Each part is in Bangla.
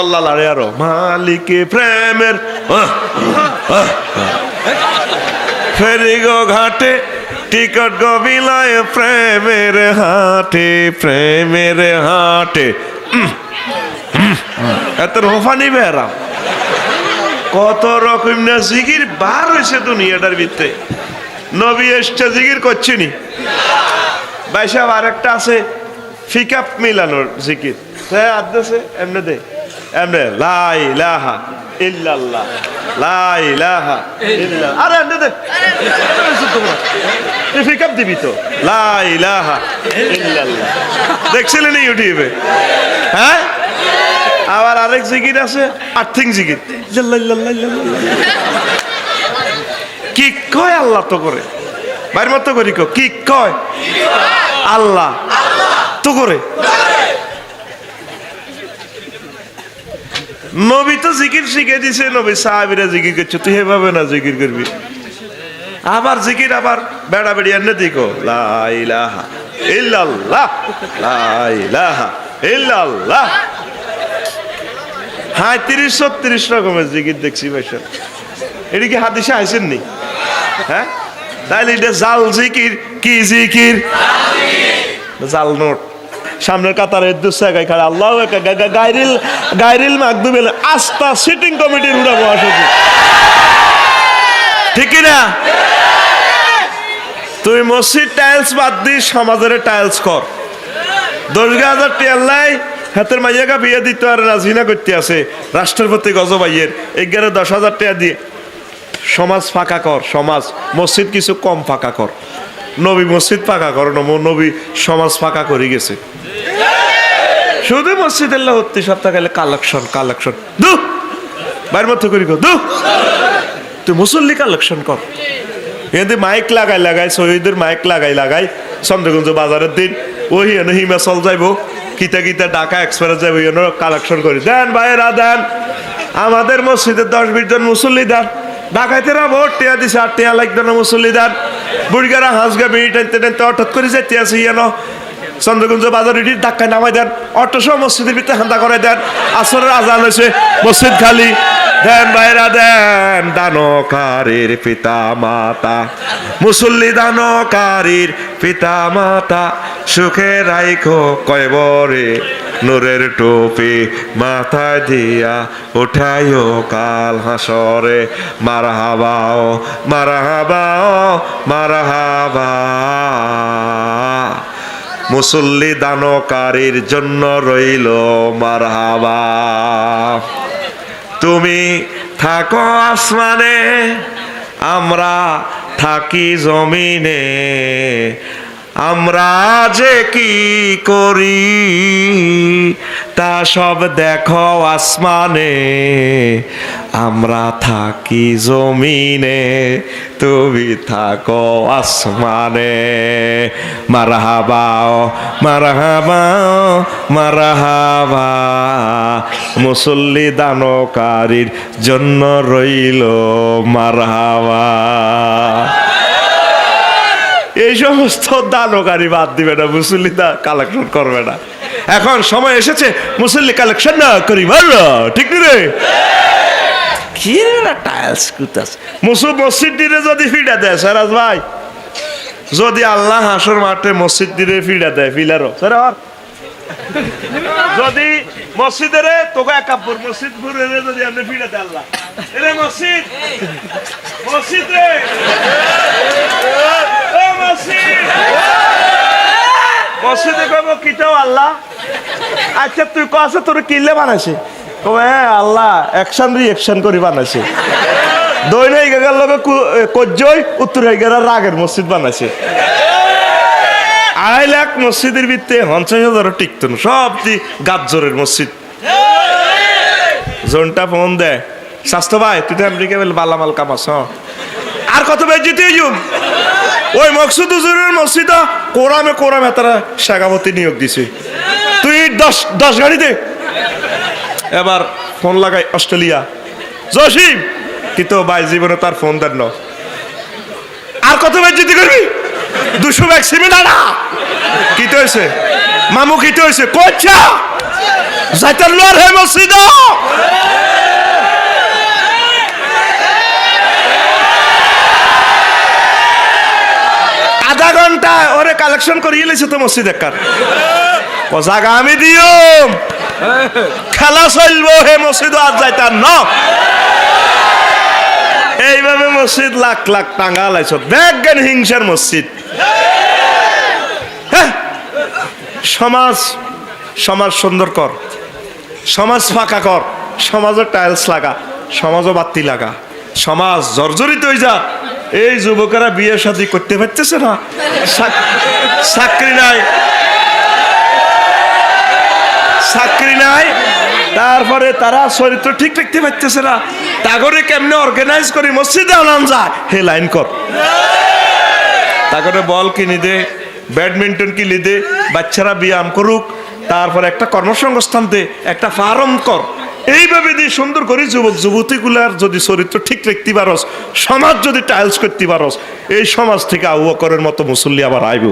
কল্লা লাড়ে আরও। মালিকে প্রেমের ফেরি গো ঘাটে, টিকট গো বিলায় প্রেমের হাটে প্রেমের হাটে। এত রোফানি বেড়াম কত রকম না জিগির বার হয়েছে দুনিয়াটার ভিত্তে নবী এসছে, জিগির করছিনি ভাই সাহেব, আরেকটা আছে, ফিকাপ মিলানোর জিকির হ্যাঁ আদছে এমনি দে। এমনি লাই লাহা ইল্লাল্লাহ লাই লাহা ইল্লাল্লাহ। আরে এমনি দে তুই ফিকাপ দিবি তো। লাই লাহা ইল্লাল্লাহ। দেখছিলেন ইউটিউবে? হ্যাঁ? আবার আরেক জিকির আছে, আর্থিং জিকির। কি কয় আল্লাহ তো করে? বাইর মতো করি কি কয়? আল্লাহ। তো করে? নবী তো জিকির শিখে দিছে, নবী সাহাবিরা জিকির করছে, তুই এভাবে না জিকির করবি। আবার জিকির আবার বেড়া বেড়ি এনে দিকো লাইলাহা ইল্লাল্লাহ লাইলাহা ইল্লাল্লাহ। হ্যাঁ তিরিশ ছত্রিশ রকমের জিকির দেখছি ভাইসা এটা কি হাদিসে আইসেন নি? হ্যাঁ? তাইলে এটা জাল জিকির, কি জিকির। জাল নোট। সামনের কাতারে দুসাগাই খাড়া। আল্লাহ গাইরিল গাইরিল মাকদুবেল আস্থা সিটিং কমিটির উড়া বসে ঠিক না তুই মসজিদ টাইলস বাদ দি, সমাজের টাইলস কর। দশ হাজার টিয়াল নাই হাতের মাইয়াকে বিয়ে দিতে আর রাজিনা করতে আছে। রাষ্ট্রের প্রতি গজবাইয়ের এগারো দশ হাজার টাকা দিয়ে। সমাজ ফাঁকা কর, সমাজ। মসজিদ কিছু কম ফাঁকা কর। নবী মসজিদ ফাঁকা কর নবী সমাজ ফাঁকা করে গেছে। শুধু মসজিদের হত্তি সপ্তাহ গেলে কালেকশন কালেকশন। দু! বাইর মধ্যে করি গো, দু! তুই মুসল্লি কালেকশন কর। এদের মাইক লাগাই লাগাই, শহীদের মাইক লাগাই লাগাই। চন্দ্রগঞ্জ বাজারের দিন, ওই এনে হিমাচল যাইব। কিতা কিতা ঢাকা এক্সপ্রেস যাইব এনে কালেকশন করি। দেন ভাইয়েরা, দেন। আমাদের মসজিদের দশ বিশ জন মুসল্লি দেন। ঢাকাইতে রা ভোট টিয়া দিছে আর টিয়া লাগবে না মুসল্লি দেন। বুড়িগারা হাঁসগা বিড়ি টানতে টানতে হঠাৎ করে যাইতে আছে ইয়েন চন্দ্রগঞ্জ বাজার ইটির ধাক্কায় নামাই দেন। অটো সহ মসজিদের ভিতরে হান্দা করে দেন। আসরের আজান হয়েছে। মসজিদ খালি। দেন বাইরা দেন দানকারীর পিতা মাতা মুসল্লি দানকারীর পিতা মাতা সুখে রাইখো কয়বরে নূরের টুপি মাথায় দিয়া উঠাইও কাল হাসরে। মারা হাবাও মারা হাবাও মারা হাবা মুসল্লি দানকারীর জন্য রইল মারহাবা। তুমি থাকো আসমানে, আমরা থাকি জমিনে, আমরা যে কি করি তা সব দেখো আসমানে। আমরা থাকি জমিনে, তুমি থাকো আসমানে। মারহাবাও মারহাবাও মারহাবা। মুসল্লি দানকারীর জন্য রইল মারহাবা। এই সমস্ত দানকারী বাদ দিবে না, মুসল্লি দা কালেকশন করবে না। এখন সময় এসেছে, মুসল্লি কালেকশন না করি ভালো ঠিক রে? কি যদি আল্লাহ হাসর মাঠে মসজিদ দিলে ফিডা দেয়, ফিলারও। স্যার যদি মসজিদের, তোকে একাপুর মসজিদ ঘুরে যদি আপনি ফিরে আল্লাহ। মসজিদ! মসজিদ মসজিদ! কইব, কিটাও আল্লাহ? আচ্ছা তুই কছে তোর কিনলে বানাইছে? কবে হ্যাঁ আল্লাহ অ্যাকশন রিঅ্যাকশন করে বানাইছে। দৈন হয়ে গেল লোকে কজ্জই উত্তর হয়ে রাগের মসজিদ বানাইছে। আড়াই লাখ মসজিদের ভিত্তে পঞ্চাশ হাজারও টিকতো সব দি গাজরের মসজিদ। জোনটা ফোন দেয় স্বাস্থ্য ভাই, তুই তো আমেরিকা বেল বালামাল কামাস। আর কত বেশ জিতে যুম ওই মকসুদ হুজুরের মসজিদ কোরামে কোরামে তারা শেখাবতী নিয়োগ দিছে। তুই দশ দশ গাড়ি দে এবার ফোন লাগাই অস্ট্রেলিয়া। জসিম, কিন্তু ভাই জীবনে তার ফোন দেন না। আর কত ব্যাগ জিতে করবি? দুশো ব্যাগ সিমেন্ট আনা কি তো হয়েছে? মামু কি তো হয়েছে কোচ্ছা যাইতার লোয়ার হে মসজিদ। আধা ঘণ্টা ওরে কালেকশন করিয়ে লেছে তো মসজিদ একার জাগা আমি দিও খেলা চলবো হে মসজিদ আজ যাইতার ন। এইভাবে মসজিদ লাখ লাখ টাঙ্গা লাইছ। দেখবেন হিংসার মসজিদ হ্যাঁ? সমাজ সমাজ সুন্দর কর। সমাজ ফাঁকা কর। সমাজে টাইলস লাগা, সমাজও বাতি লাগা। সমাজ জর্জরিত হয়ে যা। এই যুবকেরা বিয়ে শাদী করতে পারতেছে না। চাক- চাকরি নাই। চাকরি নাই, তারপরে তারা চরিত্র ঠিক রাখতে পারতেছে না। তাগরে কেমনে অর্গানাইজ করি? মসজিদে আনান যায় হে লাইন কর। তাগরে বল কিনে দে ব্যাডমিন্টন কিনে দে, বাচ্চারা ব্যায়াম করুক, তারপরে একটা কর্মসংস্থান দে, একটা ফার্ম কর। এইভাবে দিয়ে সুন্দর করে যুবক, যুবতীগুলার যদি চরিত্র ঠিক রাখতে পারস, সমাজ যদি টাইলস করতে পারস, এই সমাজ থেকে আবু বকরের মতো মুসল্লি আবার আইব।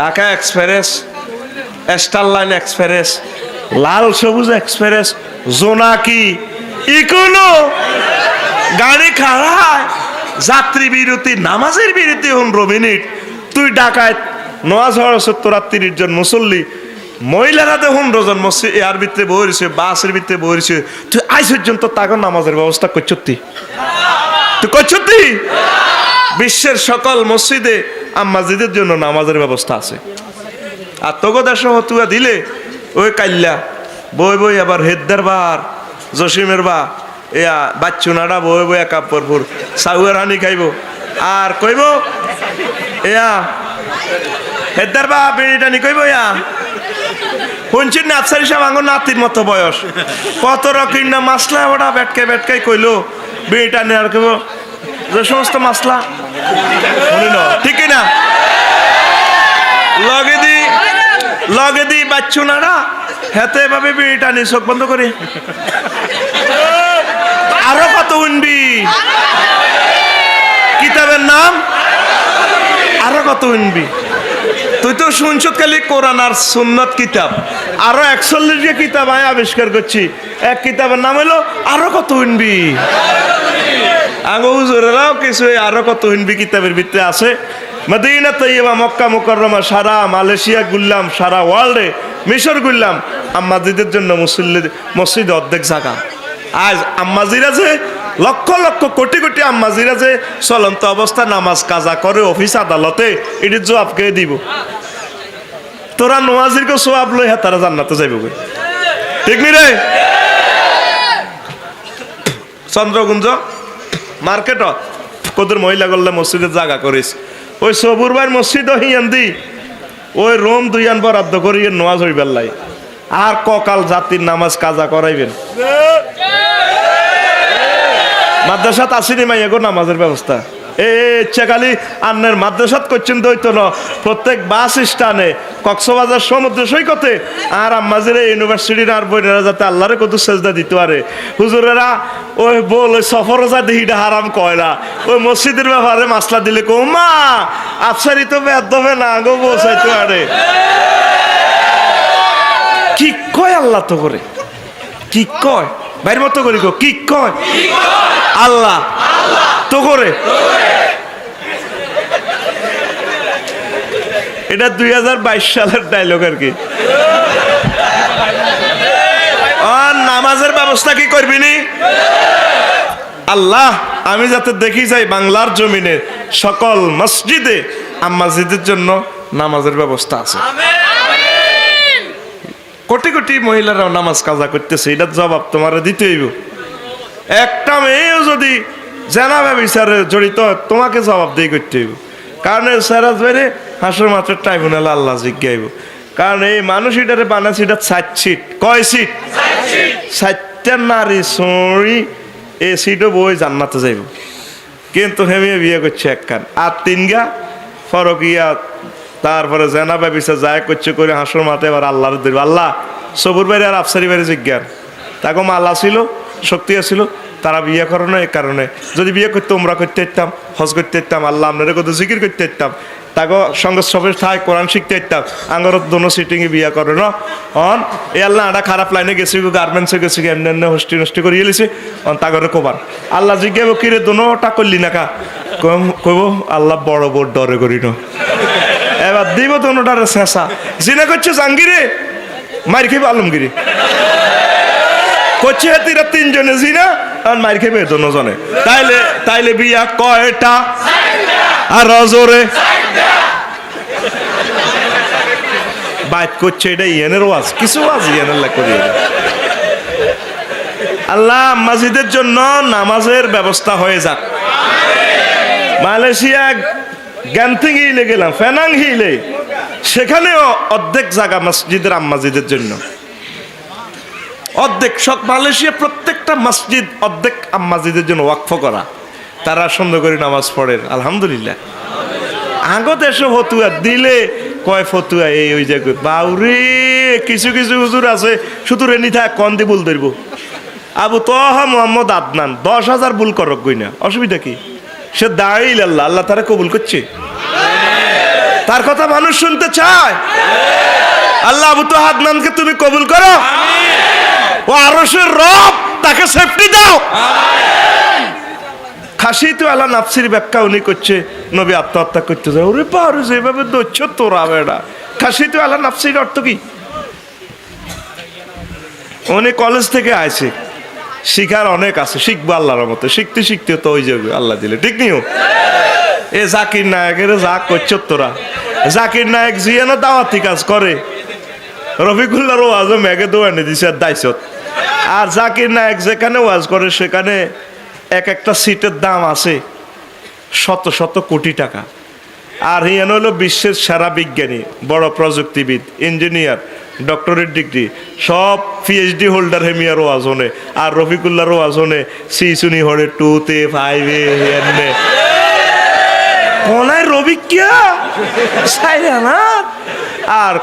Dhaka express star line express Lal Sabuj express Jonaki, Econo, গাড়ি খাড়ায়, যাত্রী বিরতি, নামাজের বিরতি পনেরো মিনিট তুই ডাকায় নওয়াজ হওয়ার সত্তর আত্মীর জন মুসল্লি, মহিলারা তো পনেরো জন এয়ার ভিতরে বইছে বাসের ভিতরে বইছে তুই আজ পর্যন্ত তাকে নামাজের ব্যবস্থা করছতি তুই করছতি বিশ্বের সকল মসজিদে আম্মাজিদের জন্য নামাজের ব্যবস্থা আছে। আর তোকে দেশ হতুয়া দিলে, ওই কাল্লা বই বই আবার হেদ্দার বার, জসিমের বা, এয়া বাচ্চুনাডা বই বই কাপড়পুর সাউয়ের হানি খাইব। আর কইব, এয়া, হেদ্দার বা বেড়িটা নি কইব ইয়া শুনছি নার্সারি সাহেব আঙ্গুর নাতির মতো বয়স। কত রকম না মাসলা ওটা বেটকে বেটকাই কইলো বেড়িটা নেওয়ার কইব, যে সমস্ত মাসলা ঠিক না লগে দি লগে দি বাচ্চু না না হেতে এভাবে বিড়িটা নি চোখ বন্ধ করে। আরও কত উনবি? কিতাবের নাম? আরও কত উনবি? তুই তো শুনছ খালি কোরআন আর সুন্নত কিতাব। আরও একচল্লিশ কিতাব আমি আবিষ্কার করছি। এক কিতাবের নাম হলো আরও কত উনবি? আঙ্গুজুরেরাও কিছু এই আরও কত হিনবি কিতাবের ভিতরে আছে। মদিনা তৈবা মক্কা মুকররমা, সারা মালয়েশিয়া গুললাম, সারা ওয়ার্ল্ডে মিশর গুললাম, আম্মাজিদের জন্য মুসল্লি মসজিদ অর্ধেক জায়গা আজ আম্মাজিরা যে লক্ষ লক্ষ কোটি কোটি আম্মাজিরা যে চলন্ত অবস্থা নামাজ কাজা করে অফিস আদালতে, এটির জবাব কে দিব? তোরা নোয়াজিরকে সোয়াব লই হ্যাঁ তারা জান্নাতে যাইব। ঠিক নি রে? চন্দ্রগুঞ্জ? মার্কেটত কদর মহিলা করলে মসজিদে জায়গা করিস ওই সবুর ভাই মসজিদ হিয়ান দি ওই রোম দুইয়ান বরাদ্দ করি নোয়াজ হইবার লাই আর ককাল জাতির নামাজ কাজা করাইবেন মাদ্রাসাত আসিনি মাই এগো নামাজের ব্যবস্থা এ ইচ্ছাখালি আন্নের মাদ্রাসাত করছেন দৈত ন প্রত্যেক বাস স্টানে কক্সবাজার সমুদ্র সৈকতে আর আম্মাজির ইউনিভার্সিটির আর বইনেরা যাতে আল্লাহরে কত সেজদা দিতে পারে। হুজুরেরা ওই বল ওই সফর যা দিহিটা হারাম কয় না। ওই মসজিদের ব্যাপারে মাসলা দিলে কো মা আফসারি তো বেদবে না গো বসাইতে পারে। কি কয় আল্লাহ তো করে? কি কয়? বাইর মতো করি গো কি কয়? আল্লাহ তো করে। এটা দুই হাজার বাইশ সালের ডায়লগ আর কি। নামাজের ব্যবস্থা কি করবি নি? আল্লাহ আমি যাতে দেখি যাই বাংলার জমিনে সকল মসজিদে আম্মাজিদের জন্য নামাজের ব্যবস্থা আছে। কোটি কোটি মহিলারাও নামাজ কাজা করতেছে এটার জবাব তোমার দিতে হইব। একটা মেয়েও যদি জানাবে বিচারে জড়িত, তোমাকে জবাব দিয়ে করতে হইব। কারণ স্যারাজ বেড়ে হাসর মাত্র ট্রাইব্যুনাল আল্লাহ জিজ্ঞাইব কারণ এই মানুষ এটারে বানাচ্ছে এটা ষাট সিট কয় সিট ষাটটা নারী সরি এ সিটও বই জান্নাতে যাইব। কিন্তু হেমিয়ে বিয়ে করছে একখান আর তিন গা, ফরকিয়া, তারপরে জেনা ব্যবসা যায় করছে করে হাসর মাতে এবার আল্লাহর আল্লাহ, সবুর বাড়ি আর আফসারি বাড়ি জিজ্ঞান তাকে মাল্লা ছিল শক্তি আছিল, তারা বিয়ে করে না এই কারণে। যদি বিয়ে করতে, উমরা করতে ইতাম হজ করতে ইতাম আল্লাহ আপনারা কত জিকির করতে ইতাম তাকে সঙ্গে সবে ঠাই কোরআন শিখতে ইত্যাম আঙ্গর দোনো সিটিংয়ে বিয়া করে ন। অন এ আল্লাহ আটা খারাপ লাইনে গেছি গার্মেন্টসে গেছি এমনি এমনি হস্টি নষ্টি করে এলিছে অন, তাগরে কোবার। আল্লাহ জিজ্ঞাব কিরে, দোনোটা করলি না কা? কইব, আল্লাহ বড় বড় ডরে করি ন এবার দিব দোনোটারে শেষা। জিনা করছে জাঙ্গিরে মার খেয়ে আলমগিরি। করছে হাতিরা তিনজনে জিনা, আর মার খেয়ে দোনোজনে তাইলে তাইলে বিয়া কয়টা? আর রজরে? বাইত করছে এটা ইয়েনের ওয়াজ, কিছু ওয়াজ ইয়েনের করি আল্লাহ মাজিদের জন্য নামাজের ব্যবস্থা হয়ে যাক। মালয়েশিয়া গ্যান্থিং হিলে গেলাম, ফেনাং হিলে। সেখানেও অর্ধেক জায়গা মসজিদের আম্মাজিদের জন্য। অর্ধেক সব মালয়েশিয়া প্রত্যেকটা মসজিদ অর্ধেক আম্মাজিদের জন্য ওয়াকফ করা। তারা সুন্দর করে নামাজ পড়েন আলহামদুলিল্লাহ। আগত এসে ফতুয়া, দিলে কয় ফতুয়া, এই ওই জায়গায় বাউরে, কিছু কিছু হুজুর আছে, শুধু রেনি থাক, কন দি ভুল ধরবো? আবু তহা মোহাম্মদ আদনান, দশ হাজার ভুল করক গই না অসুবিধা কি? সে দাঁড়িয়ে আল্লাহ আল্লাহ তারা কবুল করছে? তার কথা মানুষ শুনতে চায়? আল্লাহ আবু তো আদনানকে তুমি কবুল করো? ও আরশের রব তাকে সেফটি দাও। খাসি তো আল্লাহ নাফসির ব্যাখ্যা উনি করছে নবী আত্মহত্যা করতে যায়। ওরে পারে যেভাবে দচ্ছ তোরা বেড়া। খাসি তো আল্লাহ নাফসির অর্থ কি? উনি কলেজ থেকে আইছে। শিখার অনেক আছে শিখব আল্লাহর মতো। শিখতে শিখতে তো ওই যাবে আল্লাহ দিলে। ঠিক নিও এ জাকির নায়কের যা করছ তোরা। জাকির নায়ক জিয়ানো দাওয়াতি কাজ করে। রফিকুল্লাহর ওয়াজও মেঘে দোয়ানে দিছে আর দাইছত আর জাকির নায়ক যেখানে ওয়াজ করে, সেখানে এক একটা সিটের দাম আছে শত শত কোটি টাকা। আর হিয়ান হলো বিশ্বের সেরা বিজ্ঞানী, বড় প্রযুক্তিবিদ, ইঞ্জিনিয়ার, ডক্টরেট ডিগ্রি, সব পিএইচডি হোল্ডার হেমিয়ার ওয়াজ হনে। আর রফিকুল্লাহর ওয়াজ হনে সি সুনি হরে টুতে ফাইভে এনে কোনায় রবি কিয়া? না? আর